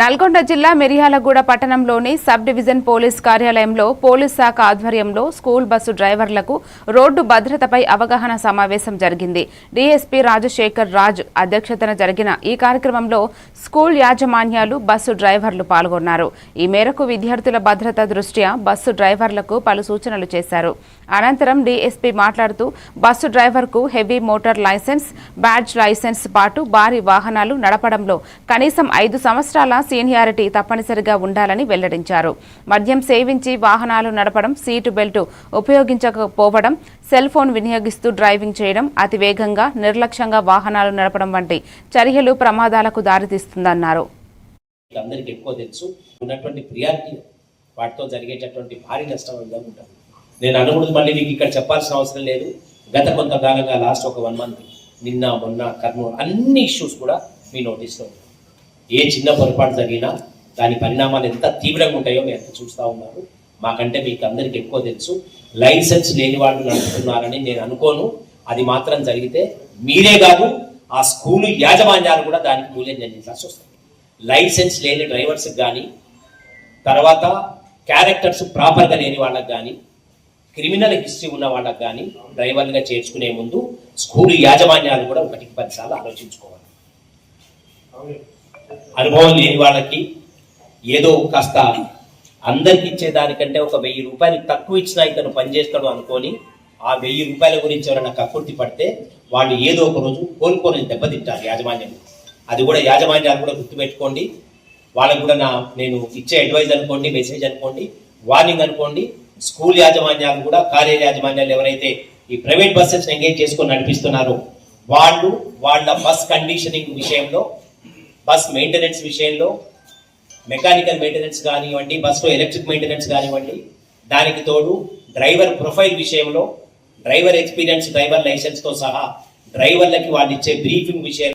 నల్గొండ జిల్లా మిరియాలగూడ పట్టణంలోని sub division police కార్యాలయంలో పోలీస్ శాఖ ఆధ్వర్యంలో స్కూల్ బస్సు డ్రైవర్లకు రోడ్డు భద్రతపై అవగాహన సమావేశం జరిగింది. డీఎస్పీ రాజశేఖర్ రాజ్ అధ్యక్షతన జరిగిన ఈ కార్యక్రమంలో స్కూల్ యాజమాన్యాలు బస్సు డ్రైవర్లు పాల్గొన్నారు. ఈ మేరకు విద్యార్థుల భద్రత దృష్ట్యా బస్సు డ్రైవర్లకు పలు సూచనలు చేశారు. అనంతరం డీఎస్పీ మాట్లాడుతూ బస్సు డ్రైవర్కు heavy motor license badge license పాటు భారీ వాహనాలు నడపడంలో కనీసం ఐదు సంవత్సరాల సీనియారిటీ తప్పనిసరిగా ఉండాలని వెల్లడించారు. మద్యం సేవించి వాహనాలు నడపడం సీటు బెల్ట్ ఉపయోగించకపోవడం సెల్ ఫోన్ వినియోగిస్తూ డ్రైవింగ్ చేయడం అతివేగంగా నిర్లక్ష్యంగా వాహనాలు నడపడం వంటి చర్యలు ప్రమాదాలకు దారితీస్తుందన్నారు. అందరికి ఎక్కువ తెలుసు. ఉన్నటువంటి ప్రియారిటీ వాటితో జరిగేటటువంటి భారీ నష్టం విధంగా ఉంటుంది. నేను అనుకున్నది మళ్ళీ మీకు ఇక్కడ చెప్పాల్సిన అవసరం లేదు. గత కొంతకాలంగా లాస్ట్ ఒక వన్ మంత్ నిన్న మొన్న కర్నూలు అన్ని ఇష్యూస్ కూడా మీ నోటీస్లో ఉన్నాయి. ఏ చిన్న పొరపాటు జరిగినా దాని పరిణామాలు ఎంత తీవ్రంగా ఉంటాయో మీరు ఎంత చూస్తూ ఉన్నారు. మాకంటే మీకు అందరికి ఎక్కువ తెలుసు. లైసెన్స్ లేని వాళ్ళు నడుపుతున్నారని నేను అనుకోను. అది మాత్రం జరిగితే మీరే కాదు ఆ స్కూలు యాజమాన్యాలు కూడా దానికి మూల్యం చెల్లించాల్సి వస్తుంది. లైసెన్స్ లేని డ్రైవర్స్కి కానీ తర్వాత క్యారెక్టర్స్ ప్రాపర్గా లేని వాళ్ళకి కానీ క్రిమినల్ హిస్టరీ ఉన్న వాళ్ళకి కానీ డ్రైవర్లుగా చేర్చుకునే ముందు స్కూల్ యాజమాన్యాలు కూడా ఒకటికి పదిసార్లు ఆలోచించుకోవాలి. అనుభవం లేని వాళ్ళకి ఏదో కాస్త అందరికి ఇచ్చేదానికంటే ఒక వెయ్యి రూపాయలు తక్కువ ఇచ్చినా ఇతను పనిచేస్తాడు అనుకొని ఆ వెయ్యి రూపాయల గురించి ఎవరైనా కక్కుర్తి పడితే వాళ్ళు ఏదో ఒక రోజు కోలుకొని దెబ్బతింటారు యాజమాన్యం అది కూడా యాజమాన్యాలు కూడా గుర్తుపెట్టుకోండి. వాళ్ళకు కూడా నా నేను ఇచ్చే అడ్వైజ్ అనుకోండి మెసేజ్ అనుకోండి వార్నింగ్ అనుకోండి. స్కూల్ యాజమాన్యాలు కూడా కాలేజీ యాజమాన్యాలు ఎవరైతే ఈ ప్రైవేట్ బస్సెస్ ఎంగేజ్ చేసుకొని నడిపిస్తున్నారో వాళ్ళు వాళ్ళ బస్ కండిషనింగ్ విషయంలో బస్ మెయింటెనెన్స్ విషయంలో మెకానికల్ మెయింటెనెన్స్ కానివ్వండి బస్లో ఎలక్ట్రిక్ మెయింటెనెన్స్ కానివ్వండి దానికి తోడు డ్రైవర్ ప్రొఫైల్ విషయంలో డ్రైవర్ ఎక్స్పీరియన్స్ డ్రైవర్ లైసెన్స్తో సహా డ్రైవర్లకి వాళ్ళు ఇచ్చే బ్రీఫింగ్ విషయం